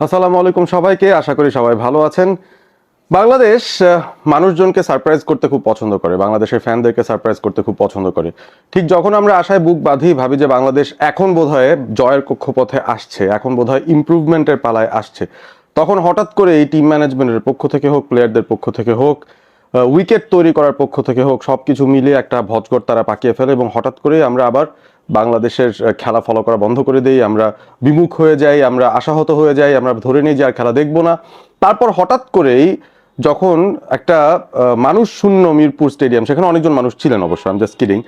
আসসালামু আলাইকুম সবাইকে, আশা করি সবাই ভালো আছেন। বাংলাদেশ মানুষজনকে সারপ্রাইজ করতে খুব পছন্দ করে, বাংলাদেশের ফ্যানদেরকে সারপ্রাইজ করতে খুব পছন্দ করে। ঠিক যখন আমরা আশায় বুক বাঁধি, ভাবি যে বাংলাদেশ এখন বোধহয় জয়ের কক্ষপথে আসছে, এখন বোধহয় ইমপ্রুভমেন্টের পালায় আসছে। তখন হঠাৎ করে এই টিম ম্যানেজমেন্টের পক্ষ থেকে হোক প্লেয়ারদের পক্ষ থেকে হোক উইকেট তৈরি করার পক্ষ থেকে হোক সব কিছু মিলিয়ে একটা ভজগট তারা পাকিয়ে ফেলে এবং হঠাৎ করেই আমরা আবার বাংলাদেশের খেলা ফলো করা বন্ধ করে দেই, আমরা বিমুখ হয়ে যাই, আমরা আশাহত হয়ে যাই, আমরা ধরে নিই যে আর খেলা দেখব না। তারপর হঠাৎ করেই যখন একটা মানুষ শূন্য মিরপুর স্টেডিয়াম, সেখানে অনেকজন মানুষ ছিলেন অবশ্য আমি জাস্ট কিডিং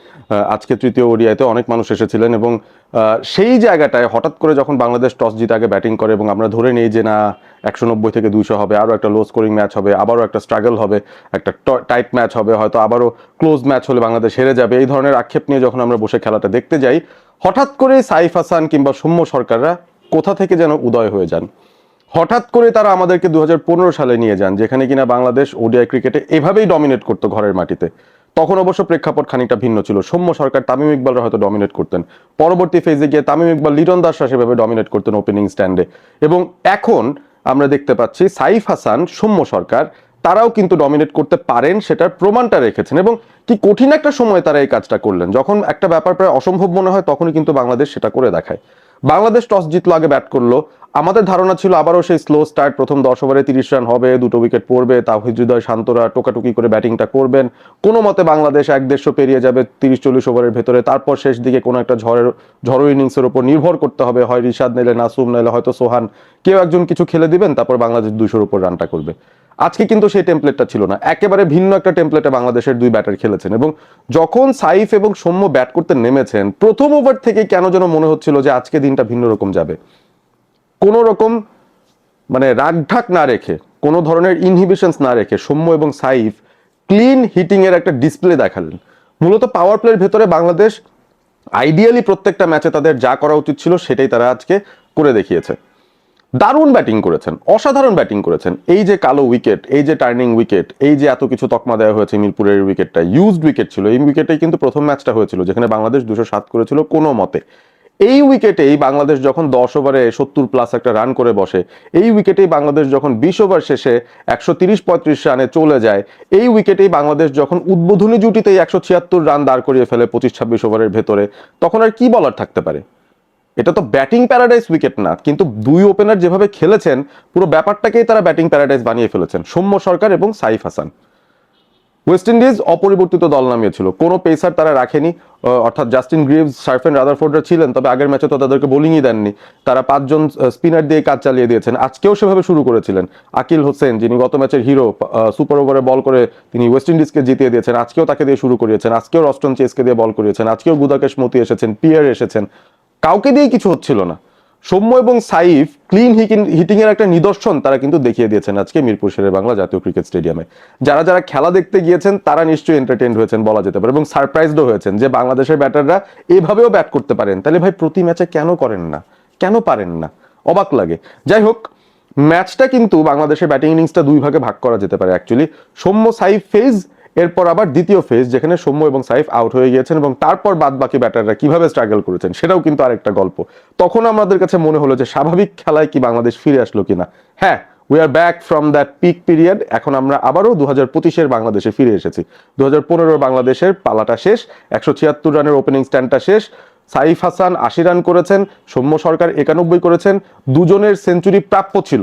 আজকে তৃতীয় ওডিআইতে অনেক মানুষ এসেছিলেন এবং সেই জায়গাটায় হঠাৎ করে যখন বাংলাদেশ টস জিতে আগে ব্যাটিং করে এবং আমরা ধরে নিই যে না, একশো নব্বই থেকে দুশো হবে, আরও একটা লো স্কোরিং ম্যাচ হবে, আবারও একটা স্ট্রাগল হবে, একটা টাইট ম্যাচ হবে, হয়তো আবারও ক্লোজ ম্যাচ হলে বাংলাদেশ হেরে যাবে, এই ধরনের আক্ষেপ নিয়ে যখন আমরা বসে খেলাটা দেখতে যাই, হঠাৎ করে সাইফ হাসান কিংবা সৌম্য সরকাররা কোথা থেকে যেন উদয় হয়ে যান? হঠাৎ করে তারা আমাদেরকে দুহাজার পনেরো সালে নিয়ে যান, যেখানে কিনা বাংলাদেশ ওডিআই ক্রিকেটে এভাবেই ডমিনেট করতো ঘরের মাটিতে। তখন অবশ্য প্রেক্ষাপট খানিকটা ভিন্ন ছিল। সৌম্য সরকার, তামিম ইকবালরা হয়তো ডমিনেট করতেন। পরবর্তী ফেজে গিয়ে তামিম ইকবাল, লিটন দাসরা সেভাবে ডমিনেট করতেন ওপেনিং স্ট্যান্ডে এবং এখন আমরা দেখতে পাচ্ছি সাইফ হাসান, সৌম্য সরকার, তারাও কিন্তু ডমিনেট করতে পারেন সেটার প্রমাণটা রেখেছেন। এবং কি কঠিন একটা সময় তারা এই কাজটা করলেন। যখন একটা ব্যাপার প্রায় অসম্ভব মনে হয়, তখনই কিন্তু বাংলাদেশ সেটা করে দেখায়। বাংলাদেশ টস জিতলো, আগে ব্যাট করল। আমাদের ধারণা ছিল আবারও সেই স্লো স্টার্ট প্রথম দশ ওভারে তিরিশ রান হবে, দুটো উইকেট পড়বে তাহিদুদয় শান্তরা টোকাটুকি করে ব্যাটিংটা করবেন। কোনো মতে বাংলাদেশ এক দেড়শো পেরিয়ে যাবে তিরিশ চল্লিশ ওভারের ভেতরে। তারপর শেষ দিকে কোনো একটা ঝড়ের, ঝড়ো ইনিংসের উপর নির্ভর করতে হবে। হয় রিশাদ নিলে নাসুম নিলে হয়তো সোহান। কেউ একজন কিছু খেলে দিবেন, তারপর বাংলাদেশ দুশোর উপর রানটা করবে। আজকে কিন্তু সেই টেমপ্লেটটা ছিল না। একেবারে ভিন্ন একটা টেমপ্লেটে বাংলাদেশের দুই ব্যাটার খেলেছেন এবং যখন সাইফ এবং সৌম্য ব্যাট করতে নেমেছেন, প্রথম ওভার থেকে কেন যেন মনে হচ্ছিল যে আজকে দিনটা ভিন্ন রকম যাবে। কোনো রকম মানে রাগঢাক না রেখে, কোনো ধরনের ইনহিবিশনস না রেখে সৌম্য এবং সাইফ ক্লিন হিটিং এর একটা ডিসপ্লে দেখালেন। মূলত পাওয়ার প্লের ভেতরে বাংলাদেশ আইডিয়ালি প্রত্যেকটা ম্যাচে তাদের যা করা উচিত ছিল সেটাই তারা আজকে করে দেখিয়েছে। দারুণ ব্যাটিং করেছেন, অসাধারণ ব্যাটিং করেছেন। এই যে কালো উইকেট এই যে টার্নিং উইকেট এই যে এত কিছু তকমা দেওয়া হয়েছে মিরপুরের উইকেটটা ইউজড উইকেট ছিল। এই উইকেটেই কিন্তু প্রথম ম্যাচটা হয়েছিল, যেখানে বাংলাদেশ দুশো সাত করেছিল কোনো মতে। এই উইকেটেই বাংলাদেশ যখন দশ ওভারে সত্তর প্লাস একটা রান করে বসে, এই উইকেটেই বাংলাদেশ যখন বিশ ওভার শেষে একশো তিরিশ পঁয়ত্রিশ রানে চলে যায়, এই উইকেটেই বাংলাদেশ যখন উদ্বোধনী জুটিতেই একশো ছিয়াত্তর রান দাঁড় করিয়ে ফেলে পঁচিশ ছাব্বিশ ওভারের ভেতরে, তখন আর কি বলার থাকতে পারে? এটা তো ব্যাটিং প্যারাডাইস উইকেট না, কিন্তু দুই ওপেনার যেভাবে খেলেছেন, পুরো ব্যাপারটাকেই তারা ব্যাটিং প্যারাডাইস বানিয়ে ফেলেছেন, সৌম্য সরকার এবং সাইফ হাসান। ওয়েস্ট ইন্ডিজ অপরিবর্তিত দল নামিয়েছিল কোনো পেসার তারা রাখেনি অর্থাৎ জাস্টিন গ্রিভস সার্ফেন রাদারফোর্ডরা ছিলেন, তবে আগের ম্যাচে তো তাদেরকে বোলিংই দেননি। তারা পাঁচজন স্পিনার দিয়ে কাজ চালিয়ে দিয়েছেন। আজকেও সেভাবে শুরু করেছিলেন আকিল হোসেন, যিনি গত ম্যাচের হিরো সুপার ওভারে বল করে তিনি ওয়েস্ট ইন্ডিজকে জিতিয়ে দিয়েছেন। আজকেও তাকে দিয়ে শুরু করিয়েছেন। আজকেও রস্টন চেসকে দিয়ে বল করিয়েছেন। আজকেও গুদাকেশ মতি এসেছেন পিয়ার এসেছেন। কাউকে দিয়েই কিছু হচ্ছিল না। সৌম্য এবং সাইফ ক্লিন হিটিং এর একটা নিদর্শন তারা কিন্তু দেখিয়ে দিয়েছেন আজকে মিরপুর শেরে বাংলা জাতীয় ক্রিকেট স্টেডিয়ামে যারা যারা খেলা দেখতে গিয়েছেন, তারা নিশ্চয়ই এন্টারটেইন হয়েছেন বলা যেতে পারে এবং সারপ্রাইজডও হয়েছেন যে বাংলাদেশের ব্যাটাররা এভাবেও ব্যাট করতে পারেন। তাহলে ভাই প্রতি ম্যাচে কেন করেন না? কেন পারেন না? অবাক লাগে। যাই হোক ম্যাচটা কিন্তু বাংলাদেশের ব্যাটিং ইনিংসটা দুই ভাগে ভাগ করা যেতে পারে অ্যাকচুয়ালি সৌম্য, সাইফ ফেজ এরপর আবার দ্বিতীয় ফেজ যেখানে সৌম্য এবং সাইফ আউট হয়ে গিয়েছেন এবং তারপর বাদ বাকি ব্যাটাররা কীভাবে স্ট্রাগল করেছেন, সেটাও কিন্তু আরেকটা গল্প। তখন আমাদের কাছে মনে হলো যে স্বাভাবিক খেলায় কি বাংলাদেশ ফিরে আসলো কিনা। হ্যাঁ we are back from that peak period এখন আমরা আবারও দু হাজার পঁচিশের বাংলাদেশে ফিরে এসেছি। দু হাজার পনেরোর বাংলাদেশের পালাটা শেষ, একশো ছিয়াত্তর রানের ওপেনিং স্ট্যান্ডটা শেষ, সাইফ হাসান আশি রান করেছেন, সৌম্য সরকার একানব্বই করেছেন, দুজনের সেঞ্চুরি প্রাপ্য ছিল।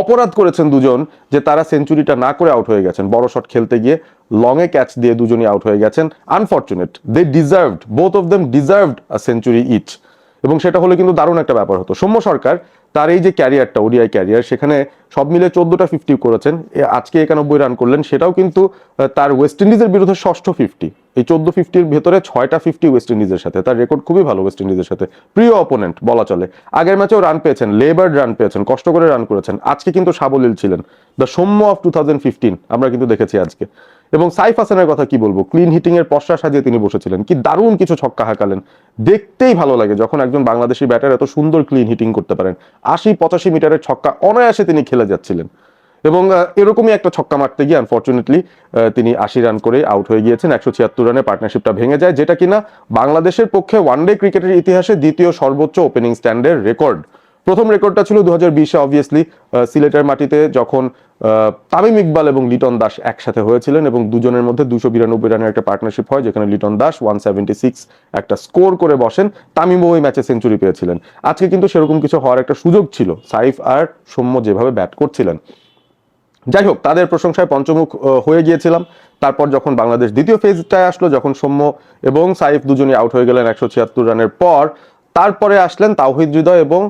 অপরাধ করেছেন দুজন যে তারা সেঞ্চুরিটা না করে আউট হয়ে গেছেন। বড় শট খেলতে গিয়ে লং এ ক্যাচ দিয়ে দুজনই আউট হয়ে গেছেন। Unfortunate they deserved both of them deserved a century each এবং সেটা হলে কিন্তু দারুণ একটা ব্যাপার হতো। সৌম্য সরকার তার এই যে ক্যারিয়ারটা, ওডিআই ক্যারিয়ার, সেখানে সব মিলে চোদ্দটা ফিফটি করেছেন। আজকে একানব্বই রান করলেন। সেটাও কিন্তু তার ওয়েস্ট ইন্ডিজের বিরুদ্ধে ষষ্ঠ ফিফটি এই চোদ্দ ফিফটির ভেতরে ছয়টা ফিফটি ওয়েস্ট ইন্ডিজের সাথে। তার রেকর্ড খুবই ভালো ওয়েস্ট ইন্ডিজের সাথে। প্রিয় অপোনেন্ট বলা চলে। আগের ম্যাচেও রান পেয়েছেন লেবার রান পেয়েছেন, কষ্ট করে রান করেছেন। আজকে কিন্তু সাবলীল ছিলেন। দ্য সৌম্য অফ টু আমরা কিন্তু দেখেছি আজকে। এবং সাইফ হাসানের কথা কি বলব? ক্লিন হিটিং এর পশ্চা সাজিয়ে তিনি বসেছিলেন। কি দারুণ কিছু ছক্কা হাঁকালেন। দেখতেই ভালো লাগে যখন একজন বাংলাদেশি ব্যাটার এত সুন্দর ক্লিন হিটিং করতে পারেন। আশি পঁচাশি মিটারের ছক্কা অনায়াসে তিনি খেলে যাচ্ছিলেন। এবং এরকমই একটা ছক্কা মারতে গিয়ে আনফর্চুনেটলি তিনি আশি রান করে আউট হয়ে গিয়েছেন। একশো ছিয়াত্তর রানে পার্টনারশিপটা ভেঙে যায়, যেটা কিনা বাংলাদেশের পক্ষে ওয়ানডে ক্রিকেটের ইতিহাসে দ্বিতীয় সর্বোচ্চ ওপেনিং স্ট্যান্ডের রেকর্ড প্রথম রেকর্ডটা ছিল দু হাজার বিশে অবভিয়াসলি সিলেটের মাটিতে যখন তামিম ইকবাল এবং লিটন দাস একসাথে হয়েছিলেন এবং দুজনের মধ্যে দুশো বিরানব্বই রানের একটা পার্টনারশিপ হয় যেখানে Liton Das one seventy six একটা স্কোর করে বসেন তামিমও ওই ম্যাচে সেঞ্চুরি পেয়েছিলেন। আজকে কিন্তু সেরকম কিছু হওয়ার একটা সুযোগ ছিল, সাইফ আর সৌম্য যেভাবে ব্যাট করছিলেন। যাই হোক, তাদের প্রশংসায় পঞ্চমুখ হয়ে গিয়েছিলাম। তারপর যখন বাংলাদেশ দ্বিতীয় ফেজটায় আসলো, যখন সৌম্য এবং সাইফ দুজনই আউট হয়ে গেলেন একশো ছিয়াত্তর রানের পর, তারপরে আসলেন তাওহিদ হৃদয় এবং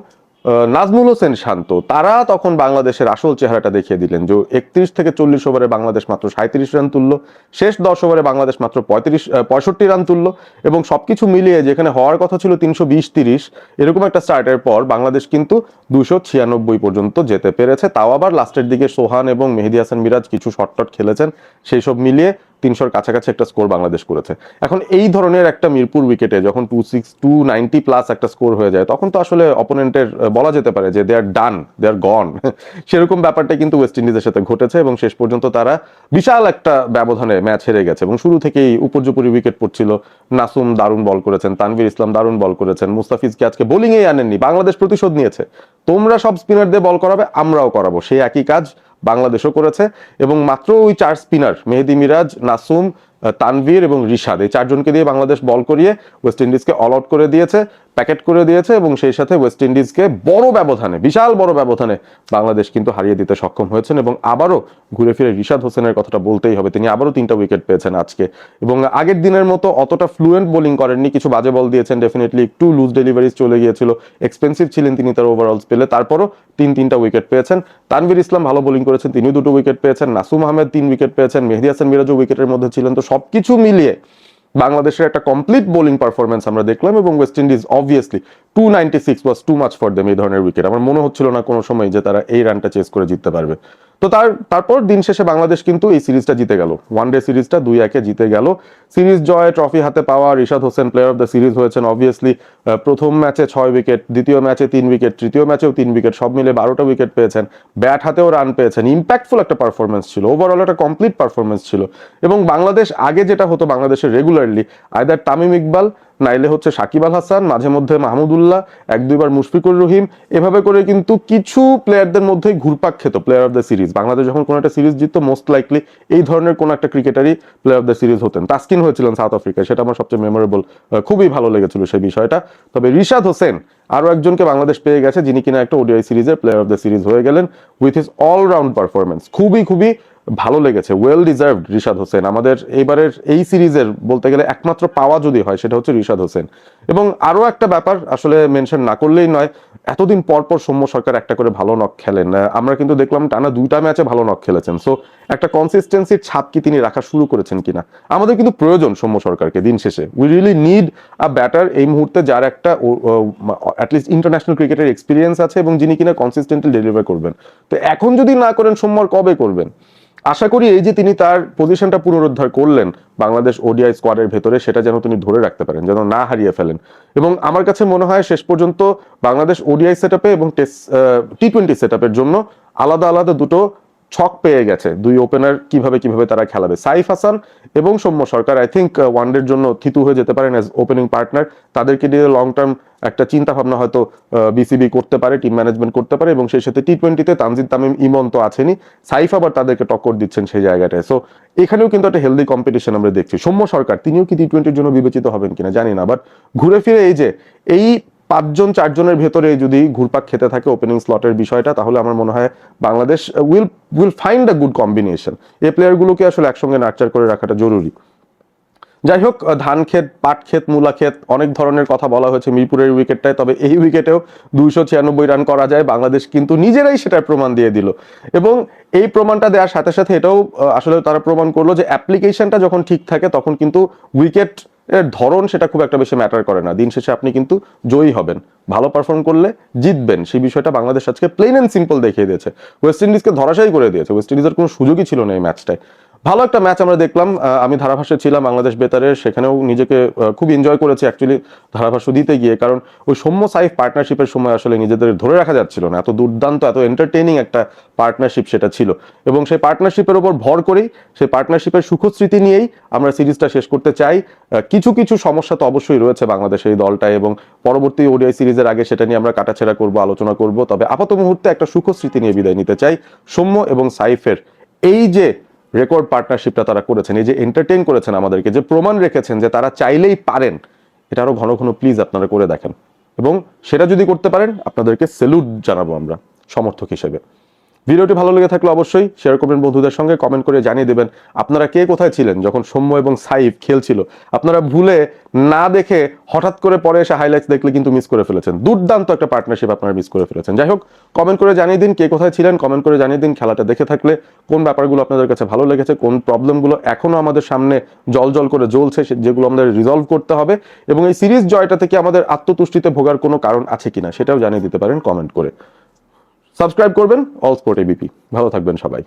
নাজমুল হোসেন শান্ত, তারা তখন বাংলাদেশের আসল চেহারাটা দেখিয়ে দিলেন যে একত্রিশ থেকে চল্লিশ ওভারে বাংলাদেশ মাত্র সাঁত্রিশ রান তুললো, শেষ দশ ওভারে বাংলাদেশ মাত্র পঁয়ত্রিশ পঁয়ষট্টি রান তুললো এবং সবকিছু মিলিয়ে যেখানে হওয়ার কথা ছিল তিনশো বিশ তিরিশ, এরকম একটা স্টার্টের পর বাংলাদেশ কিন্তু দুশো ছিয়ানব্বই পর্যন্ত যেতে পেরেছে। তাও আবার লাস্টের দিকে সোহান এবং মেহেদি হাসান মিরাজ কিছু শর্টটট খেলেছেন সেই সব মিলিয়ে তিনশোর কাছাকাছি একটা স্কোর বাংলাদেশ করেছে। এখন এই ধরনের একটা মিরপুর উইকেটে যখন two six two ninety plus একটা স্কোর হয়ে যায়, তখন তো আসলে অপোনেন্টের বলা যেতে পারে যে দে আর ডান দে আর গন সেরকম ব্যাপারটা কিন্তু ওয়েস্ট ইন্ডিজের সাথে ঘটেছে এবং শেষ পর্যন্ত তারা বিশাল একটা ব্যবধানে ম্যাচ হেরে গেছে এবং শুরু থেকেই উপর্যুপরি উইকেট পড়ছিল। নাসুম দারুণ বল করেছেন, তানভীর ইসলাম দারুণ বল করেছেন মুস্তাফিজকে আজকে বোলিংয়েই আনেননি? বাংলাদেশ প্রতিশোধ নিয়েছে। তোমরা সব স্পিনার দিয়ে বল করাবে, আমরাও করাবো। সেই একই কাজ বাংলাদেশও করেছে এবং মাত্র ওই চার স্পিনার মেহেদি মিরাজ নাসুম তানভীর এবং রিশাদ। এই চারজনকে দিয়ে বাংলাদেশ বল করিয়ে ওয়েস্ট ইন্ডিজকে অল আউট করে দিয়েছে প্যাকেট করে দিয়েছে এবং সেই সাথে ওয়েস্ট ইন্ডিজকে বড় ব্যবধানে, বিশাল বড় ব্যবধানে বাংলাদেশ কিন্তু হারিয়ে দিতে সক্ষম হয়েছেন এবং আবারও ঘুরে ফিরে রিশাদ হোসেনের কথাটা বলতেই হবে। তিনি আবারও তিনটা উইকেট পেয়েছেন আজকে। এবং আগের দিনের মতো অতটা ফ্লুয়েন্ট বোলিং করেননি, কিছু বাজে বল দিয়েছেন ডেফিনেটলি একটু লুজ ডেলিভারিজ চলে গিয়েছিল এক্সপেন্সিভ ছিলেন তিনি তার ওভারঅল স্পেলে তারপরও তিন তিনটা উইকেট পেয়েছেন। তানভীর ইসলাম ভালো বোলিং করেছেন, তিনিও দুটো উইকেট পেয়েছেন, নাসুম আহমেদ তিন উইকেট পেয়েছেন, মেহেদি হাসান মিরাজও উইকেটের মধ্যে ছিলেন, তো সবকিছু মিলিয়ে বাংলাদেশের একটা কমপ্লিট বোলিং পারফরমেন্স আমরা দেখলাম এবং West Indies obviously two ninety six was too much for them এই ধরনের উইকেট আমার মনে হচ্ছিল না কোনো সময় যে তারা এই রানটা চেস করে জিততে পারবে। তো তার, তারপর দিন শেষে বাংলাদেশ কিন্তু এই সিরিজটা জিতে গেল। ওয়ান ডে সিরিজটা দুই একে জিতে গেল। সিরিজ জয় ট্রফি হাতে পাওয়া Rishad Hossain player of the series হয়েছেন অবভিয়াসলি প্রথম ম্যাচে ছয় উইকেট দ্বিতীয় ম্যাচে তিন উইকেট তৃতীয় ম্যাচেও তিন উইকেট সব মিলে বারোটা উইকেট পেয়েছেন। ব্যাট হাতেও রান পেয়েছেন। ইম্প্যাক্টফুল একটা পারফরমেন্স ছিল। ওভারঅল একটা কমপ্লিট পারফরমেন্স ছিল। এবং বাংলাদেশ আগে যেটা হতো বাংলাদেশের রেগুলারলি আয়দার তামিম ইকবাল নাইলে হচ্ছে সাকিব আল হাসান, মাঝে মধ্যে মাহমুদুল্লাহ এক দুইবার মুশফিকুর রহিম। এভাবে করে কিন্তু কিছু প্লেয়ারদের মধ্যেই ঘুরপাক খেত player of the series Bangladesh যখন কোনো একটা সিরিজ জিততো মোস্ট লাইকলি এই ধরনের কোনো একটা ক্রিকেটারই প্লেয়ার অফ দ্য সিরিজ হতেন। তাস্কিন হয়েছিলেন সাউথ আফ্রিকায়, সেটা আমার সবচেয়ে মেমোরেবল খুবই ভালো লেগেছিল সেই বিষয়টা। তবে রিশাদ হোসেন আরও একজনকে বাংলাদেশ পেয়ে গেছে, যিনি কিনা একটা ওডিআই সিরিজের প্লেয়ার অফ দ্য সিরিজ হয়ে গেলেন উইথ হিস অলরাউন্ড পারফরমেন্স খুবই খুবই ভালো লেগেছে। Well deserved Rishad Hossain. আমাদের এইবারের এই সিরিজের বলতে গেলে একমাত্র পাওয়া যদি হয়, সেটা হচ্ছে রিশাদ হোসেন। এবং আরও একটা ব্যাপার আসলে মেনশন না করলেই নয়, এতদিন পর পর সৌম্য সরকার একটা করে ভালো নক খেলেন। আমরা কিন্তু দেখলাম টানা দুইটা ম্যাচে ভালো নক খেলেছেন। সো একটা কনসিস্টেন্সির ছাপ কি তিনি রাখা শুরু করেছেন কিনা? আমাদের কিন্তু প্রয়োজন সৌম্য সরকারকে দিন শেষে। We really need a batter এই মুহূর্তে যার একটা অ্যাটলিস্ট ইন্টারন্যাশনাল ক্রিকেটের এক্সপিরিয়েন্স আছে এবং যিনি কিনা কনসিস্টেন্টলি ডেলিভার করবেন। তো এখন যদি না করেন সোমবার কবে করবেন? আশা করি এই যে তিনি তার পজিশনটা পুনরুদ্ধার করলেন বাংলাদেশ ওডিআই স্কোয়াডের ভেতরে, সেটা যেন তিনি ধরে রাখতে পারেন, যেন না হারিয়ে ফেলেন। এবং আমার কাছে মনে হয় শেষ পর্যন্ত বাংলাদেশ ওডিআই সেট এবং টেস্ট টি টোয়েন্টি সেট জন্য আলাদা আলাদা দুটো ছক পেয়ে গেছে দুই ওপেনার কীভাবে কীভাবে তারা খেলাবে। সাইফ হাসান এবং সৌম্য সরকার আই থিঙ্ক ওয়ানডের জন্য থিতু হয়ে যেতে পারেন অ্যাজ ওপেনিং পার্টনার তাদেরকে নিয়ে লং টার্ম একটা চিন্তা ভাবনা হয়তো বিসিবি করতে পারে টিম ম্যানেজমেন্ট করতে পারে এবং সেই সাথে টি টোয়েন্টিতে তানজিদ তামিম, ইমন তো আছেনই। সাইফ আবার তাদেরকে টক্কর দিচ্ছেন সেই জায়গাটায়। সো এখানেও কিন্তু একটা হেলদি কম্পিটিশন আমরা দেখছি। সৌম্য সরকার, তিনিও কি টি টোয়েন্টির জন্য বিবেচিত হবেন কিনা জানি না বাট ঘুরে ফিরে এই যে, এই পাঁচজন, চারজনের ভেতরে যদি ঘুরপাক খেতে থাকে ওপেনিং স্লটের বিষয়টা, তাহলে আমার মনে হয় Bangladesh will will find a good combination এই প্লেয়ারগুলোকে আসলে একসঙ্গে নার্চার করে রাখাটা জরুরি। যাই হোক ধান ক্ষেত, পাট ক্ষেত, মূলা ক্ষেত, অনেক ধরনের কথা বলা হয়েছে মিরপুরের উইকেটটায় তবে এই উইকেটেও দুইশো ছিয়ানব্বই রান করা যায়। বাংলাদেশ কিন্তু নিজেরাই সেটার প্রমাণ দিয়ে দিল। এবং এই প্রমাণটা দেওয়ার সাথে সাথে এটাও আসলে তারা প্রমাণ করল যে অ্যাপ্লিকেশনটা যখন ঠিক থাকে, তখন কিন্তু উইকেট এর ধরন সেটা খুব একটা বেশি ম্যাটার করে না। দিন শেষে আপনি কিন্তু জয়ী হবেন। ভালো পারফর্ম করলে জিতবেন। সেই বিষয়টা বাংলাদেশ আজকে প্লেন অ্যান্ড সিম্পল দেখিয়ে দিয়েছে। ওয়েস্ট ইন্ডিজকে ধরাশায়ী করে দিয়েছে। ওয়েস্ট ইন্ডিজের কোনো সুযোগই ছিল না এই ম্যাচটায় ভালো একটা ম্যাচ আমরা দেখলাম। আমি ধারাভাষ্যে ছিলাম বাংলাদেশ বেতারের সেখানেও নিজেকে খুব এনজয় করেছি অ্যাকচুয়ালি ধারাভাষ্য দিতে গিয়ে। কারণ ওই সৌম্য সাইফ পার্টনারশিপের সময় আসলে নিজেদের ধরে রাখা যাচ্ছিল না। এত দুর্দান্ত, এত এন্টারটেইনিং একটা পার্টনারশিপ সেটা ছিল। এবং সেই পার্টনারশিপের ওপর ভর করেই, সেই পার্টনারশিপের সুখস্মৃতি নিয়েই আমরা সিরিজটা শেষ করতে চাই। কিছু কিছু সমস্যা তো অবশ্যই রয়েছে বাংলাদেশের এই দলটায় এবং পরবর্তী ওডিআই সিরিজের আগে সেটা নিয়ে আমরা কাটাছেড়া করব, আলোচনা করব। তবে আপাত মুহূর্তে একটা সুখস্মৃতি নিয়ে বিদায় নিতে চাই সৌম্য এবং সাইফের। এই যে রেকর্ড পার্টনারশিপটা তারা করেছেন, এই যে এন্টারটেইন করেছেন আমাদেরকে, যে প্রমাণ রেখেছেন যে তারা চাইলেই পারেন, এটা আরও ঘন ঘন প্লিজ আপনারা করে দেখেন। এবং সেটা যদি করতে পারেন, আপনাদেরকে সেলুট জানাব আমরা, সমর্থক হিসেবে। ভিডিওটি ভালো লেগে থাকলে অবশ্যই শেয়ার করবেন বন্ধুদের সঙ্গে কমেন্ট করে জানিয়ে দেবেন আপনারা কে কোথায় ছিলেন যখন সৌম্য এবং সাইফ খেলছিল। আপনারা ভুলে না দেখে হঠাৎ করে পরে এসে হাইলাইটস দেখলে কিন্তু মিস করে ফেলেছেন। দুর্দান্ত একটা পার্টনারশিপ আপনারা মিস করে ফেলেছেন। যাই হোক কমেন্ট করে জানিয়ে দিন কে কোথায় ছিলেন কমেন্ট করে জানিয়ে দিন খেলাটা দেখে থাকলে কোন ব্যাপারগুলো আপনাদের কাছে ভালো লেগেছে, কোন প্রবলেমগুলো এখনও আমাদের সামনে জল জল করে জ্বলছে যেগুলো আমাদের রিজলভ করতে হবে এবং এই সিরিজ জয়টা থেকে আমাদের আত্মতুষ্টিতে ভোগার কোনো কারণ আছে কিনা সেটাও জানিয়ে দিতে পারেন কমেন্ট করে। সাবস্ক্রাইব করবেন। অল স্পোর্ট এবিপি ভালো থাকবেন সবাই।